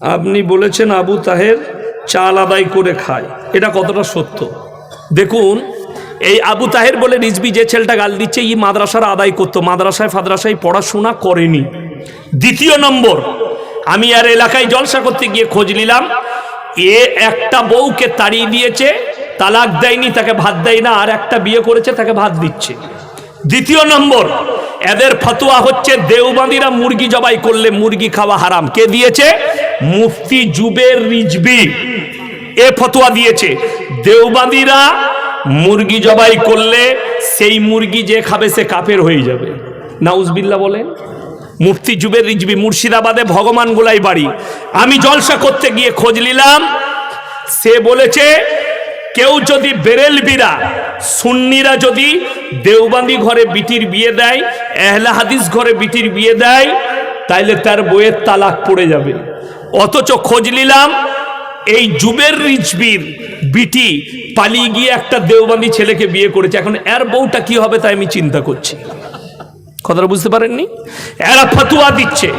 আপনি বলেছেন আবু তাহের চাল আদায় করে খায়। এটা কতটা সত্য? দেখুন, এই আবু তাহের বলে রিজবি যে ছেলেটা গাল দিচ্ছে এই মাদ্রাসার আদায় করতো। মাদ্রাসায় ফাদ্রাসায় পড়াশোনা করেনি। দ্বিতীয় নম্বর, আমি আর এলাকায় জলসা করতে গিয়ে খোঁজ নিলাম। এ একটা বউকে তাড়িয়ে দিয়েছে, তালাক দেয়নি, তাকে ভাত দেয় না, আর একটা বিয়ে করেছে, তাকে ভাত দিচ্ছে। দ্বিতীয় নম্বর, এদের ফতোয়া হচ্ছে দেওবান্দিরা মুরগি জবাই করলে মুরগি খাওয়া হারাম। কে দিয়েছে? মুফতি জুবের রিজবি এ ফতোয়া দিয়েছে। দেওবান্দিরা মুরগি জবাই করলে সেই মুরগি যে খাবে সে কাপের হয়ে যাবে। নাউজবিল্লা বলেন, মুফতি জুবের রিজবি মুর্শিদাবাদে ভগবান গোলাই বাড়ি। আমি জলসা করতে গিয়ে খোঁজ নিলাম, সে বলেছে, কেউ যদি বেরেলবিরা, সুন্নিরা যদি দেওবান্দি ঘরে বিটির বিয়ে দেয়, এহলা হাদিস ঘরে বিটির বিয়ে দেয়, তাইলে তার বইয়ের তালাক পড়ে যাবে। অথচ খোঁজ নিলাম, এই জুবের রিজবির বিটি পালিয়ে গিয়ে একটা দেওবান্দি ছেলেকে বিয়ে করেছে। এখন এর বউটা কি হবে তাই আমি চিন্তা করছি। কথাটা বুঝতে পারেননি? এরা ফতুয়া দিচ্ছে।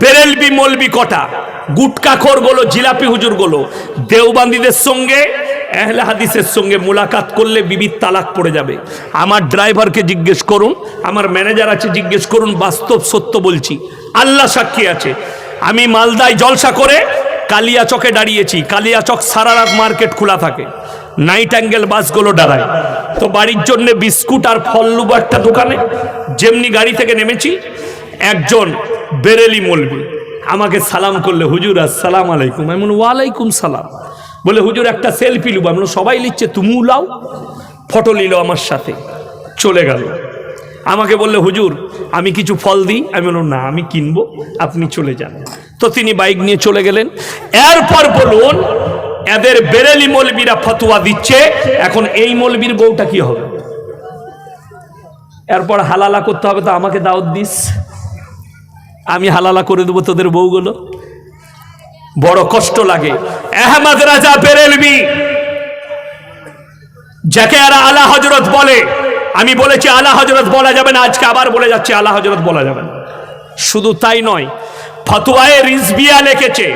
বেরেলবি মলবি কটা। গুটকাখোরগুলো, জিলাপি হুজুরগুলো। দেওবান্দিদের সঙ্গে এহলে হাদিসের সঙ্গে মোলাকাত করলে বিবির তালাক পড়ে যাবে। আমার ড্রাইভারকে জিজ্ঞেস করুন, আমার ম্যানেজার আছে, জিজ্ঞেস করুন, বাস্তব সত্য বলছি। আল্লাহ সাক্ষী আছে। আমি মালদায় জলসা করে কালিয়াচকে দাঁড়িয়েছি। কালিয়াচক সারা রাত মার্কেট খোলা থাকে। নাইট অ্যাঙ্গেল বাসগুলো দাঁড়ায়। তো বাড়ির জন্য বিস্কুট আর ফল লুবো একটা দোকানে। যেমনি গাড়ি থেকে নেমেছি, একজন বেরেলি মলবি। আমাকে সালাম করলে, হুজুর, আসসালাম আলাইকুম। এমন ওয়ালাইকুম সালাম। বলে, হুজুর, একটা সেলফি লুবো। আমি সবাই লিখছে তুমিও লাও ফটো নিল আমার সাথে। চলে গেল। আমাকে বললে, হুজুর, আমি কিছু ফল দিই? আমি বললাম, না, আমি কিনবো, আপনি চলে যান। তো তিনি বাইক নিয়ে চলে গেলেন। এরপর বলুন, এদের বেরেলি মলবিরা ফতুয়া দিচ্ছে, এখন এই মলবির বউটা কি হবে? এরপর হালালা করতে হবে, তো আমাকে দাওয়াত দিস। আমি হালালা করে দেবো তোদের বউগুলো। বড় কষ্ট লাগে। আহমদ রাজা বেরেলবি, যাকে আর আলা হজরত বলে আমি বলেছি আলা হজরত বলা যাবে না, আজকে আবার বলে যাচ্ছে আলা হজরত বলা যাবে না। শুধু তাই নয়, ফতুয়ায় রিজবিয়া লিখেছে।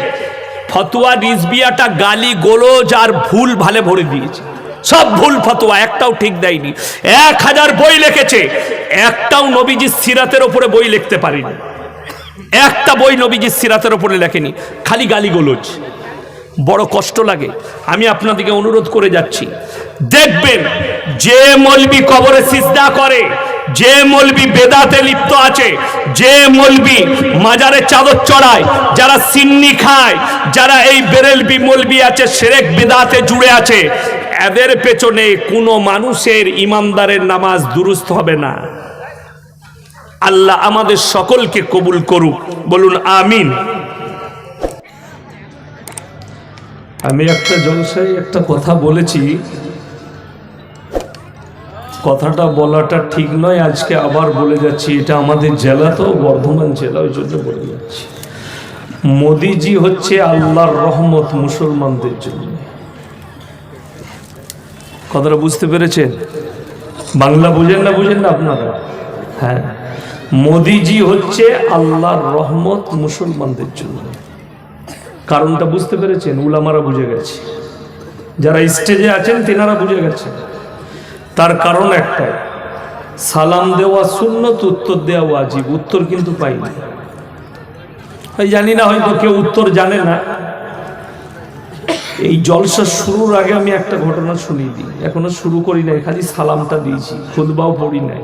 ফতুয়া রিজবিয়াটা গালি গোলজ আর ভুল ভালে ভরে দিয়েছে। সব ভুল ফতুয়া, একটাও ঠিক দেয়নি। এক হাজার বই লিখেছে, একটাও নবীজির সিরাতের ওপরে বই লিখতে পারিনি। একটা বই নবীজির সিরাতের ওপরে লেখেনি, খালি গালি গোলজ। বড় কষ্ট লাগে। আমি আপনাদেরকে অনুরোধ করে যাচ্ছি দেখবেন, যে মলবি কবরে সিজদা করে, যে মলবি বেদাতে লিপ্ত আছে, যে মলবি মাজারে চাদর চড়ায়, যারা সিন্নি খায়, যারা এই বেরেলবি মলবি আছে, সেরেক বেদাতে জুড়ে আছে, এদের পেছনে কোনো মানুষের ইমানদারের নামাজ দুরুস্ত হবে না। আল্লাহ আমাদের সকলকে কবুল করুক। বলুন, আমিন। আমি একটা জলসায় একটা কথা বলেছি। কথাটা বলাটা ঠিক নয়, আজকে আবার বলে যাচ্ছি, এটা আমাদের জেলা তো, বর্ধমান জেলা, ওই জন্য বলে যাচ্ছি। মোদিজি হচ্ছে আল্লাহর রহমত মুসলমানদের জন্য। কথাটা বুঝতে পেরেছেন? বাংলা বুঝেন না বুঝেন না আপনারা? হ্যাঁ। মোদিজি হচ্ছে আল্লাহর রহমত মুসলমানদের জন্য। কারণটা বুঝতে পেরেছেন? উলামারা বুঝে গেছে। যারা স্টেজে আছেন, তেনারা বুঝে গেছেন তার কারণ একটাই, সালাম দেওয়া সুন্নত, উত্তর দেওয়া ওয়াজিব। উত্তর কিন্তু পাইনি। জানি না, হয়তো কেউ উত্তর জানে না। এই জলসা শুরুর আগে আমি একটা ঘটনা শুনিয়ে দিই। এখনও শুরু করি নাই, খালি সালামটা দিয়েছি খুদবাও পড়ি নাই।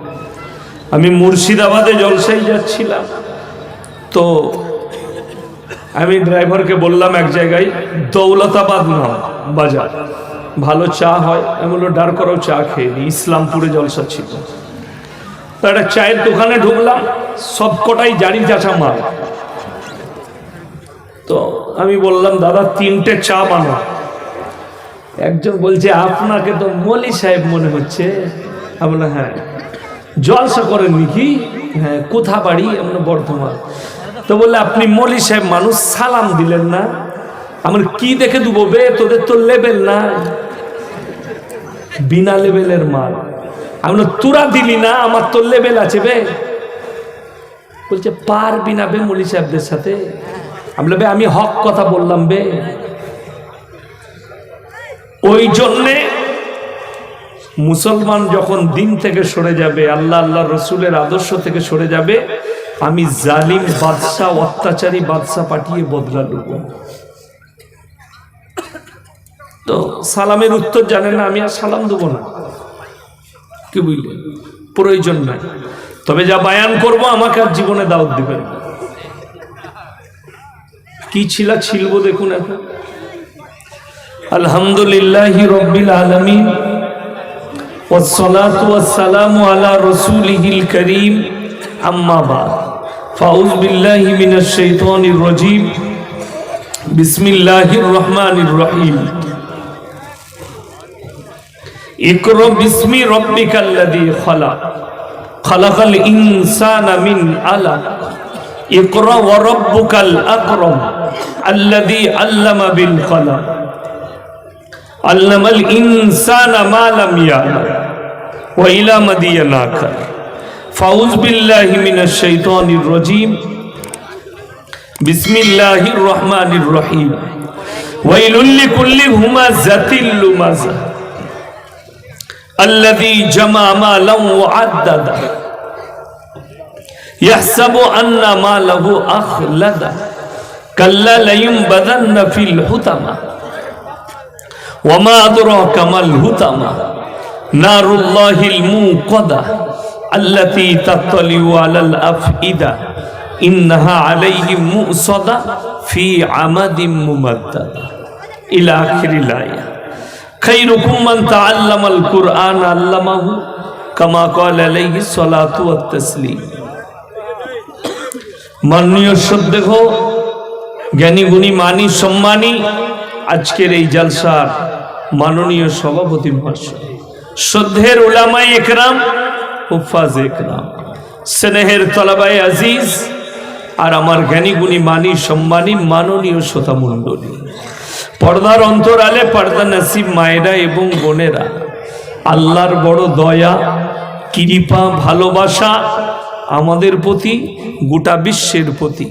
আমি মুর্শিদাবাদে জলসাই যাচ্ছিলাম। তো আমি ড্রাইভারকে বললাম এক জায়গায়, দৌলতাবাদ নাম, বাজার। ভালো চা হয় আমি বলল ডার করাও চা খেয়ে নিই ইসলামপুরে জলসা ছিল। তো একটা চায়ের দোকানে ঢুকলাম, সব কটাই জারি চাচা মাল। তো আমি বললাম, দাদা, তিনটে চা বানো। একজন বলছে, আপনাকে তো মলি সাহেব মনে হচ্ছে। আমি বললাম হ্যাঁ। জলসা করেন নাকি? হ্যাঁ কোথা বাড়ি? আমরা বর্ধমান। তো বললে, আপনি মলি সাহেব মানুষ, সালাম দিলেন না। আমার কি দেখে দেবো বে? তোদের তো লেবেল না বিনা লেভেলের মাল। আমি তোরা দিলি না, আমার তো লেভেল আছে বে। বলছে, পারবি না বে মলি সাহেবদের সাথে। আমি বে, আমি হক কথা বললাম বে। ওই জন্যে মুসলমান যখন দিন থেকে সরে যাবে, আল্লাহ আল্লাহ রসুলের আদর্শ থেকে সরে যাবে, আমি জালিম বাদশাহ, অত্যাচারী বাদশাহ পাঠিয়ে বদলা নেব তো সালামের উত্তর জানে না আমি আর সালাম দেবো না কি বুঝলেন প্রয়োজন নাই তবে যা বায়ান করব আমাকে আর জীবনে দাওয়াত দিবেন না। কি ছিলা ছিলব দেখুন এখন আলহামদুলিল্লাহ রব্বিল আলমিন والصلاة والسلام على رسوله الكريم أما بعد فأعوذ بالله من الشيطان الرجيم بسم الله الرحمن الرحيم ইকরো বিসমি রব্বিকাল্লাযী খলাক। খলাকাল ইনসানা মিন আলাক ইকরা ওয়া রব্বুকাল আকরাম আল্লাযী আল্লামা বিল কলম আল্লামাল ইনসানা মা লাম ইয়ালাম ওয়া ইলা মাদিয়ানাকা। ফাউজ বিল্লাহি মিনাশ শাইতানির রাজীম। বিসমিল্লাহির রহমানির রহিম। ওয়াইলুল লিকুল্লি হুমাযাতিল লুমাযা الذي جمع مالا وعدده يحسب أن ماله أخلد. كلا لينبذن في الحطمة وما أدراك ما الهتمة نار الله الموقدة التي تطلع على الأفئدة. إنها عليهم مؤصدة في عمد ممددة. إلى آخر الآية. খাইরুকুম মান তাআল্লামাল কুরআন আল্লামাহু কামা ক্বাল আলাইহি সালাতু ওয়াত তাসলিম। মাননীয় সদ্দেহ জ্ঞানী গুণী, মানি, সম্মানী, আজকের এই জালসার মাননীয় সভাপতি মহাশয়, শ্রদ্ধের ওলামাই একরাম, হুফাজ একরাম, স্নেহের তলাবাই আজিজ, আর আমার জ্ঞানী গুণী, মানি, সম্মানী, মাননীয় শ্রোতা মন্ডলী পর্দার অন্তরালে পর্দা নাসিব মায়েরা এবং বোনেরা। আল্লাহর বড় দয়া, কৃপা, ভালোবাসা আমাদের প্রতি, গোটা বিশ্বের প্রতি।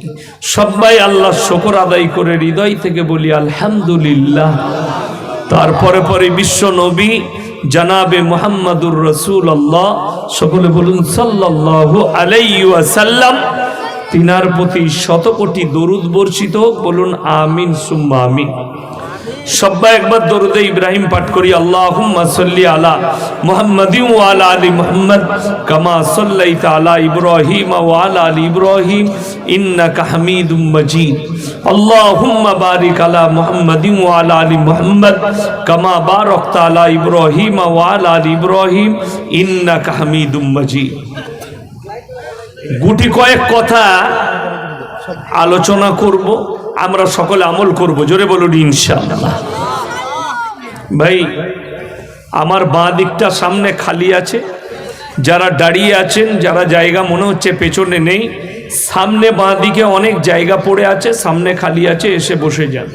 সবাই আল্লাহ শকর আদায় করে হৃদয় থেকে বলি, আলহামদুলিল্লাহ। তারপরে পরে বিশ্ব নবী, জানাবে মোহাম্মদুর রসুল আল্লাহ সকলে বলুন, সাল্লাল্লাহু আলাইহি ওয়াসাল্লাম। তিনার প্রতি শত কোটি দরুদ বর্ষিত বলুন আমিন, সুম্মা আমিন। সবাই একবার দরুদে ইব্রাহিম পাঠ করি, আল্লাহুম্মা সাল্লি আলা মুহাম্মাদিন ওয়া আলা আলি মুহাম্মদ, কামা সাল্লাইতা আলা ইব্রাহিম ওয়া আলা ইব্রাহিম, ইন্নাকা হামিদুম মাজিদ। আল্লাহুম্মা বারিক আলা মুহাম্মাদিন ওয়া আলা মুহাম্মদ, কামা বারাকতা আলা ইব্রাহিম ওয়া আলা ইব্রাহিম, ইন্নাকা হামিদুম মাজিদ। গুটি কয়েক কথা আলোচনা করব, আমরা সকলে আমল করব। জোরে বলুন, ইনশাআল্লাহ। ভাই, আমার বাঁ দিকটা সামনে খালি আছে। যারা দাঁড়িয়ে আছেন, যারা জায়গা মনে হচ্ছে পেছনে নেই, সামনে বাঁ দিকে অনেক জায়গা পড়ে আছে, সামনে খালি আছে, এসে বসে যান।